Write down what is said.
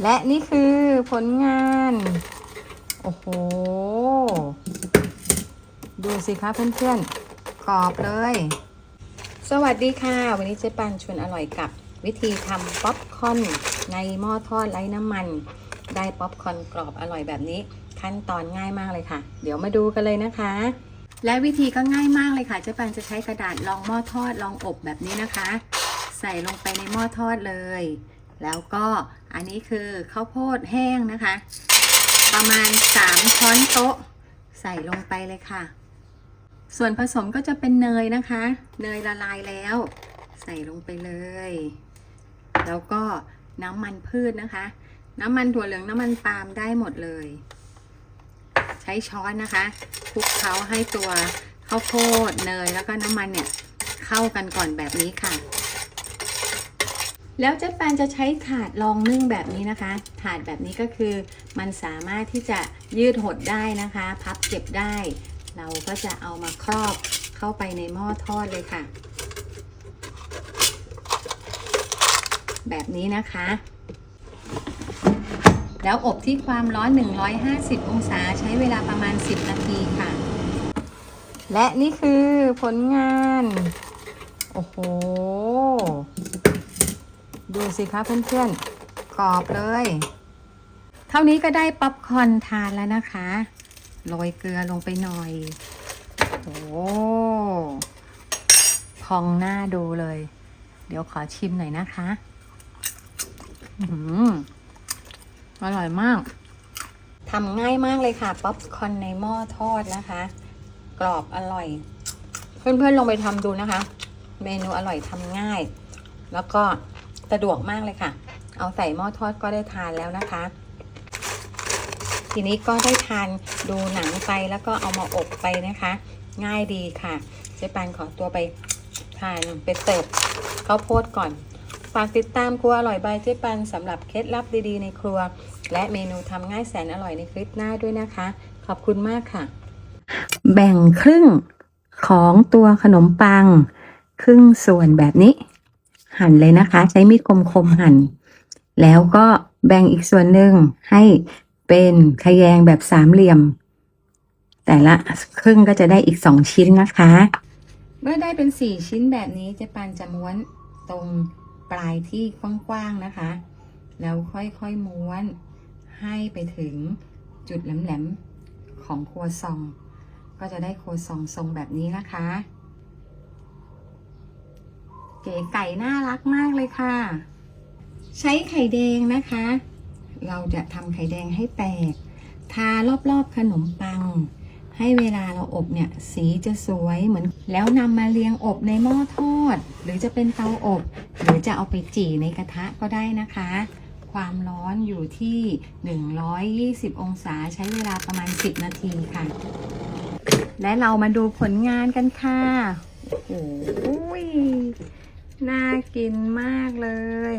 และนี่คือผลงาน โอ้โห ดูสิคะเพื่อนๆกรอบเลย สวัสดีค่ะ วันนี้เจ๊ปันชวนอร่อยกับวิธีทำป๊อปคอนในหม้อทอดไร้น้ำมัน ได้ป๊อปคอนกรอบอร่อยแบบนี้ ขั้นตอนง่ายมากเลยค่ะ เดี๋ยวมาดูกันเลยนะคะ และวิธีก็ง่ายมากเลยค่ะเจ๊ปันจะใช้กระดาษรองหม้อทอดรองอบแบบนี้นะคะ ใส่ลงไปในหม้อทอดเลย แล้วก็อันนี้คือข้าวโพดแห้งนะคะ ประมาณ 3 ช้อนโต๊ะใส่ลงไปเลยค่ะ ส่วนผสมก็จะเป็นเนยนะคะ เนยละลายแล้ว ใส่ลงไปเลย แล้วก็น้ำมันพืชนะคะ น้ำมันถั่วเหลืองน้ำมันปาล์มได้หมดเลย ใช้ช้อนนะคะคลุกเคล้าให้ตัวข้าวโพดเนยแล้วก็น้ำมันเนี่ยเข้ากันก่อนแบบนี้ค่ะ แล้วเจ๊แปนจะใช้ถาดรองนึ่งแบบนี้นะคะ ถาดแบบนี้ก็คือมันสามารถที่จะยืดหดได้นะคะ พับเก็บได้ เราก็จะเอามาครอบเข้าไปในหม้อทอดเลยค่ะ แบบนี้นะคะ แล้วอบที่ความร้อน 150 องศาใช้เวลาประมาณ 10 นาทีค่ะ และนี่คือผลงาน โอ้โห ดูสิคะเพื่อนๆกรอบเลย เท่านี้ก็ได้ป๊อปคอนทานแล้วนะคะ โรยเกลือลงไปหน่อย โอ้พองหน้าดูเลย เดี๋ยวขอชิมหน่อยนะคะ อื้ออร่อยมากทำง่ายมากเลยค่ะ ป๊อปคอนในหม้อทอดนะคะ กรอบอร่อย เพื่อนๆลองไปทำดูนะคะ เมนูอร่อยทำง่าย แล้วก็ สะดวกมากเลยค่ะ เอาใส่หม้อทอดก็ได้ทานแล้วนะคะ ทีนี้ก็ได้ทานดูหนังไปแล้วก็เอามาอบไปนะคะ ง่ายดีค่ะเจ๊ปานขอตัวไปทานไปเสิร์ฟข้าวโพดก่อน ฝากติดตามครัวอร่อยบายเจ๊ปันสำหรับเคล็ดลับดีๆในครัว และเมนูทำง่ายแสนอร่อยในคลิปหน้าด้วยนะคะ ขอบคุณมากค่ะ แบ่งครึ่งของตัวขนมปัง ครึ่งส่วนแบบนี้ หั่นเลยนะคะ ใช้มีดคมๆหั่น แล้วก็แบ่งอีกส่วนหนึ่งให้เป็นขยงแบบสามเหลี่ยม แต่ละครึ่งก็จะได้อีกสองชิ้นนะคะ เมื่อได้เป็นสี่ชิ้นแบบนี้เจ๊ปานจะม้วนตรงปลายที่กว้างๆนะคะ แล้วค่อยๆม้วนให้ไปถึงจุดแหลมๆของครัวซอง ก็จะได้ครัวซองทรงแบบนี้นะคะ เก๋ไก่น่ารักมากเลยค่ะ ใช้ไข่แดงนะคะ เราจะทำไข่แดงให้แตก ทารอบๆขนมปัง ให้เวลาเราอบเนี่ย สีจะสวยเหมือน แล้วนำมาเรียงอบในหม้อทอด หรือจะเป็นเตาอบ หรือจะเอาไปจี่ในกระทะก็ได้นะคะ ความร้อนอยู่ที่ 120 องศาใช้เวลาประมาณ 10 นาทีค่ะ และเรามาดูผลงานกันค่ะโอ้โห น่ากินมากเลย